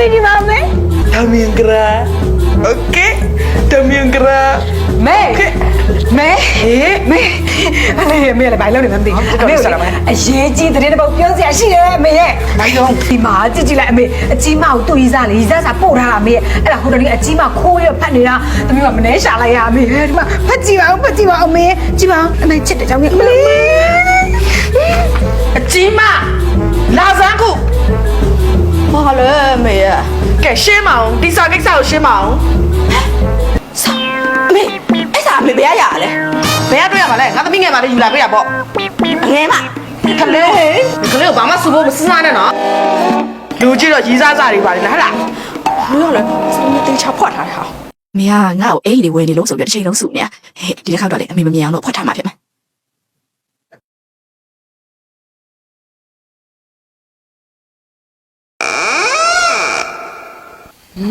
မေဒီမှာမေ También gra. Ok. También gra. မေမေမေအမေမေလည်းဘာလို့လဲမသိအမေအရေးကြီးတဲ့တဲ့ပုတ်ပြောစရာရှိတယ်အမေရဲ့နိုင်တော့ဒီမှာကြည့်ကြည့်လိုက်အမေအကြီးမကိုတူရီစားလေရီစားစားပို့ထားတာအမေရဲ့အဲ့ဒါဟိုတည်းအကြီးမခိုးရဖတ်နေတာတမီးကမနှဲရှာလိုက်ရအမေဒီမှာဖတ်ကြည့်ပါဦးဖတ်ကြည့်ပါဦးအမေကြည့်ပါဦးအမေချစ်တဲ့ကြောင့်အမေအကြီးမ မေရဲ့ကဲရှင်းမအောင်ဒီစာကိစ္စကိုရှင်းမအောင်အမေအဲ့ဒါအမေဘယ်ရရလဲဘယ်ကတွေ့ရမှာလဲငါသမီးငယ်ပါလေယူလာပေးတာပေါ့အငယ်မကလေးကလေးကိုဘာမှစဖို့မစဉ်းစားနဲ့နော်လူကြည့်တော့ရီးစားစားတွေပါလေလားဟဲ့လားဘယ်ရလဲစနေတေချာဖွက်ထားတယ်ဟာမင်းကငါ့ကိုအိမ်လေးဝယ်နေလို့ဆိုပြီးတစ်ချိန်လုံးစုနေဟဲ့ဒီတစ်ခါတော့လေအမေမမြင်အောင်လို့ဖွက်ထားမှာဖြစ်မ င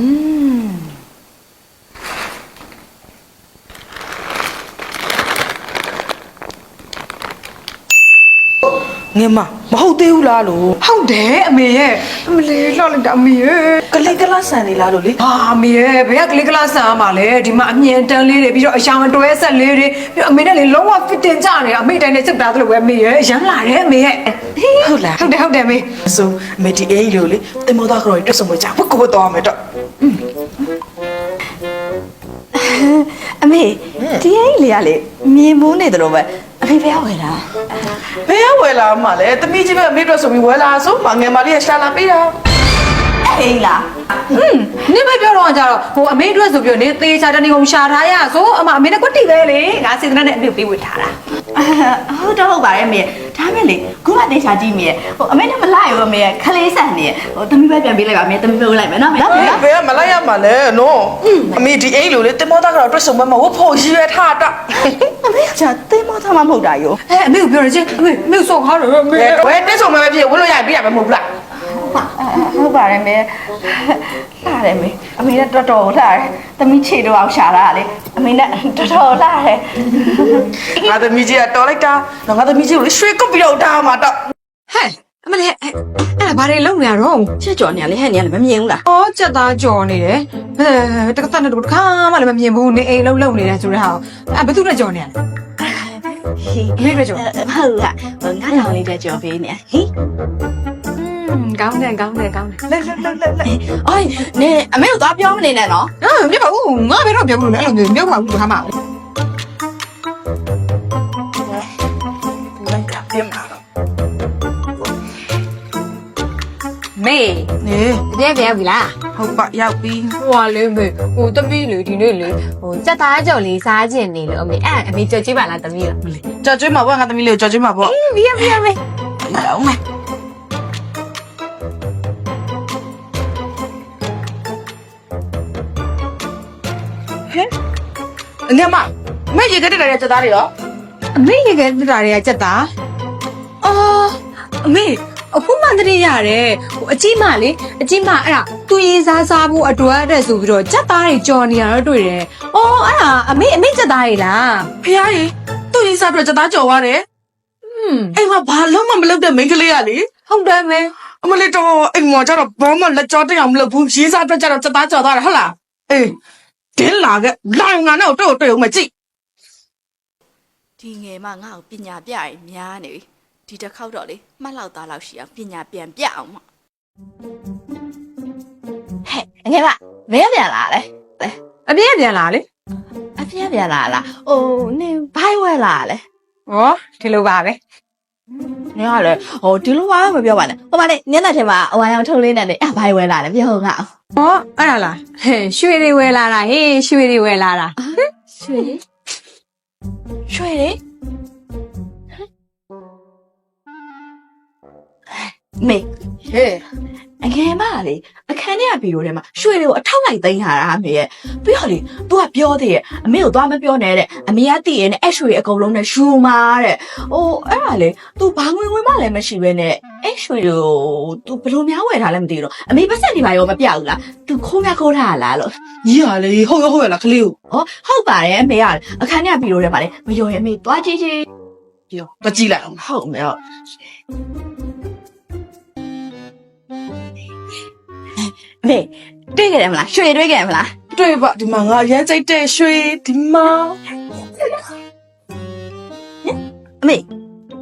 ယ်မမဟုတ်သေးဘူးလားလို့ဟုတ်တယ်အမေရဲ့အမလေးလှောက်လိုက်တာအမေရဲ့ကလေးကလာဆန်နေလားလို့လေဟာအမေရဲ့ဘယ်ကကလေးကလာဆန်မှာလဲဒီမှာအမြင်တန်းလေးတွေပြီးတော့အယောင်အတွဲဆက်လေးတွေပြီးတော့အမေနဲ့လေလုံးဝ fit တင်ကြနေအမေတိုင်းနဲ့စစ်တာသလိုပဲအမေရဲ့ရမ်းလာတယ်အမေရဲ့ဟုတ်လားဟုတ်တယ်ဟုတ်တယ်အမေဆိုအမေဒီအိမ်လို့လေတင်မောသားကတော့တွတ်ဆုံမကြဘုတ်ကိုတော့မယ်တော့ အမေဒီအိမ်လေးကလေမြင်မိုးနေတယ်လို့ပဲအမေဘယ်ရဝယ်တာဘယ်ကဝယ်လာမှလဲတမီးကြီးပဲအမေတို့ဆိုပြီးဝယ်လာဆိုမငယ်မလေးကရှာလာပေးတာ အိမ်လားဟွန်းနင်မပြောတော့ကြတော့ဟိုအမေအတွက်ဆိုပြီးတော့နင်သေချာတနေကုန်ရှာထားရဆိုအမအမေနဲ့ကွတ်တီပဲလေငါစေတနာနဲ့အမေကိုပေးဝေထားတာဟုတ်တော့ဟုတ်ပါတယ်အမေဒါမဲ့လေခုမှတေချာကြည့်မိရဲ့ဟိုအမေနဲ့မလိုက်ဘူးအမေခလေးဆန်နေရဲ့ဟိုသမီးပဲပြန်ပေးလိုက်ပါအမေသမီးပဲလိုက်မယ်နော်မေနော်ဘယ်ကမလိုက်ရမှလဲနော်အမေဒီအိမ်လို့လေတင်မောသားကတော့တွတ်ဆုံမမဝဖို့ရည်ရထားတော့အမေကကြာသိမ်းမထားမှမဟုတ်တာယောအဲအမေကိုပြောရချင်းအမေအမေကိုစောက်ခါတော့အမေဘယ်ဝယ်တွတ်ဆုံမပဲဖြစ်ဝလို့ရရင်ပြရမှာမဟုတ်ဘူးလား ဟုတ်ပါတယ်မေလာတယ်မေအမေနဲ့တော်တော်လာတယ်သမီးခြေတော့အောင်ရှာတာလေအမေနဲ့တော်တော်လာတယ်ငါသမီးကြီးကတော်လိုက်တာငါသမီးကြီးကိုလေရွှေကုတ်ပြီးတော့တာမှာတော့ဟဲ့အမလေးအဲ့အဲ့ဒါဘာတွေလုပ်နေရတော့ချက်ကြော်နေရလေဟဲ့နေရလေမမြင်ဘူးလားအော်ကြက်သားကြော်နေတယ်အဲတက္ကသနဲ့တခါမှလည်းမမြင်ဘူးနေအိမ်လုံးလုံးနေတယ်ဆိုတဲ့ဟာအဲဘယ်သူနဲ့ကြော်နေရလဲအမေပဲကြော်ဟုတ်ကငါရောင်လေးတဲ့ကြော်ပေးနေဟိอืม ကောင်းတယ်ကောင်းတယ်ကောင်းတယ်လက်လက်လက်လက်အိုးနေအမေကိုသွားပြောမနေနဲ့နော်အာမြတ်ပါဦးငါဘယ်တော့ပြောဘူးလဲအဲ့လိုမျိုးမြတ်ပါဦးဟာမလိုက်တာပြင်မှာတော့မေနေတကယ်ပြောပြီလားဟုတ်ပါရောက်ပြီဟိုလေမေဟိုတပီးလေဒီနေ့လေဟိုကြက်သားကြော်လေးစားခြင်းနေလို့အမေအဲ့အမေကြော်ကြည့်ပါလားတပီးလားကြော်ကျွေးမှာပေါ့ငါသမီးလေးကိုကြော်ကျွေးမှာပေါ့ဘီယဘီယမေတောင်းမ ယ်ဟဲ့ငါမမရေကတဲ့တဲ့ချက်သားတွေရောအမေရေကတက်တာတွေကကြက်သားအော်အမေအခုမှတည်းရတယ်ဟိုအကြီးမလေအကြီးမအဲ့ဒါသူရေးစားစားဖို့အတွက်တဲ့ဆိုပြီးတော့ကြက်သားတွေကြော်နေရတော့တွေ့တယ်အော်အဲ့ဒါအမေအမေကြက်သားတွေလားဖះရေသူ့ရေးစားပြီးတော့ချက်သားကြော်သွားတယ်อืมအိမ်မှာဘာလုံးမမလုပ်တဲ့မိန်းကလေးကလေဟုတ်တယ်မေအမလေးတော့အိမ်မှာကျတော့ဘာမှလက်ကြောတက်အောင်မလုပ်ဘူးရေးစားအတွက်ကျတော့ချက်သားကြော်သွားတယ်ဟုတ်လားအေး တင်းလာခဲ့လောင်ငါနဲ့တော့တွေ့အောင်မကြည့်ဒီငယ်မငါ့ကိုပညာပြရင်များနေပြီဒီတစ်ခေါက်တော့လေမှတ်လောက်သားလောက်ရှိအောင်ပညာပြန်ပြအောင်မဟဲ့ငယ်မဘယ်ပြန်လာလဲအပြည့်ပြန်လာလေအဖေပြန်လာလားအိုးနင်ဘိုင်းဝဲလာလဲဟောဒီလိုပါပဲ နင်ကလည်းဟိုဒီလိုပါမပြောပါနဲ့ဟိုမလေးညနေထင်မှာအဝါရောင်ထုံးလေးနဲ့လေအဘိုင်းဝဲလာလဲပြောငါအောင်ဟောအဲ့ဒါလားဟဲ့ရွှေတွေဝယ်လာတာဟေးရွှေတွေဝယ်လာတာရွှေရွှေလေမေဟဲ့ အငယ်မလေအခန်းထဲကဗီဒီယိုထဲမှာရွှေတွေကိုအထောက်လိုက်သိမ်းထားတာအမေရဲ့ပြီးတော့လေ तू ကပြောသေးရဲ့အမေကိုသွားမပြောနဲ့တဲ့အမေကတည်ရဲ့နဲ့အဲ့ရွှေအကုန်လုံးနဲ့ယူမာတဲ့ဟိုအဲ့ဒါလေ तू ဘာငွေဝင်မှလည်းမရှိပဲနဲ့အဲ့ရွှေတွေကို तू ဘယ်လိုများဝယ်ထားလဲမသိဘူးတော့အမေပတ်စံနေပါရောမပြဘူးလား तू ခိုးများခိုးထားလားလို့ ကြီးရလေဟုတ်ရဟုတ်ရလားကလေးကို ဟောဟုတ်ပါတယ်အမေကအခန်းထဲကဗီဒီယိုထဲမှာလေမယုံရင်အမေသွားကြည့်ကြည့် ပြောတကြည့်လိုက်အောင် ဟုတ်မယ်ဟုတ် မေတွေ့ခဲ့တယ်မလားရွှေတွေ့ခဲ့တယ်မလားတွေ့ပါဒီမှာငါအရမ်းကြိုက်တဲ့ရွှေဒီမှာအမေ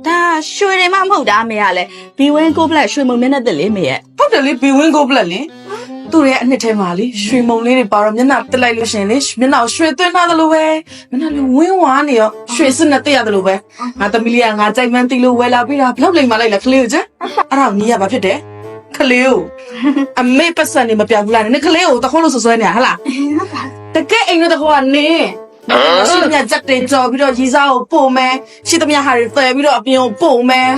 ဒါရွှေတွေမှမဟုတ်တာအမေကလည်းဘီဝင်းကိုပလက်ရွှေမုံမျက်နှာတက်လေးမေရဲ့ဟုတ်တယ်လေဘီဝင်းကိုပလက်လေသူ့ရဲ့အနှစ်ထဲမှာလေရွှေမုံလေးတွေပါတော့မျက်နှာတက်လိုက်လို့ရှရင်လေမျက်နှာကိုရွှေသွင်းထားသလိုပဲမျက်နှာလေးဝင်းဝါနေရောရွှေစစ်နဲ့တက်ရတယ်လို့ပဲငါသမီးလေးကငါကြိုက်မှန်းသိလို့ဝယ်လာပြီးတာဘလောက်လိမ်မလိုက်လားကလေးကိုကျအဲ့ဒါကိုညီးရပါဖြစ်တယ် ကလေးကိုအမေပတ်စံနေမပြောက်ဘူးလားနင်ကလေးကိုတခိုးလို့ဆွဆွဲနေရဟလားတကယ်အိမ်တော့တခိုးကနေရှိသမျှကြက်တွေကြော်ပြီးတော့ရီစားကိုပို့မယ်ရှိသမျှဟာတွေပယ်ပြီးတော့အပြင်ကိုပို့မယ်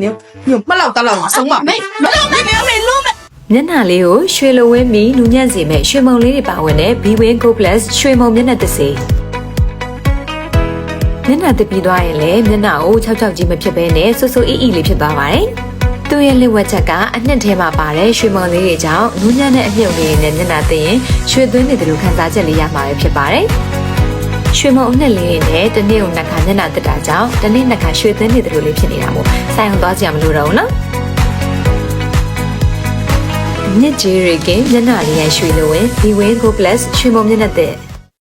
နင်ညမလောက်တလောက်ဆုံးမမေမလို့မေမေမေလို့မေမျက်နှာလေးကိုရွှေလိုဝင်းပြီးနူးညံ့စေမဲ့ရွှေမုံလေးတွေပါဝင်တဲ့ B-Win Go Plus ရွှေမုံမျက်နှာတစ်စေမျက်နှာတစ်ပြီးသွားရင်လည်းမျက်နှာကို၆၆ကြီးမဖြစ်ဘဲနဲ့ဆူဆူအီအီလေးဖြစ်သွားပါတယ်။ သူ့ရဲ့လက်ဝက်ချက်ကအနှစ်ထဲမှာပါတဲ့ရွှေမုံလေးတွေကြောင့်နူးညံ့တဲ့အမြုပ်လေးတွေနဲ့မျက်နှာသိရင်ရွှေသွင်းနေတယ်လို့ခံစားချက်လေးရမှာပဲဖြစ်ပါတယ်။ရွှေမုံအနှစ်လေးတွေနဲ့တစ်နေ့ကိုနှစ်ခါမျက်နှာတက်တာကြောင့်တစ်နေ့နှစ်ခါရွှေသွင်းနေတယ်လို့လေးဖြစ်နေတာမို့ဆိုင်အောင်သွားကြရမလို့တော့ဘူးနော်။မြစ်ကြီးတွေကမျက်နှာလေးရရွှေလိုဝင်ဒီဝင်းကို plus ရွှေမုံမျက်နှာတဲ့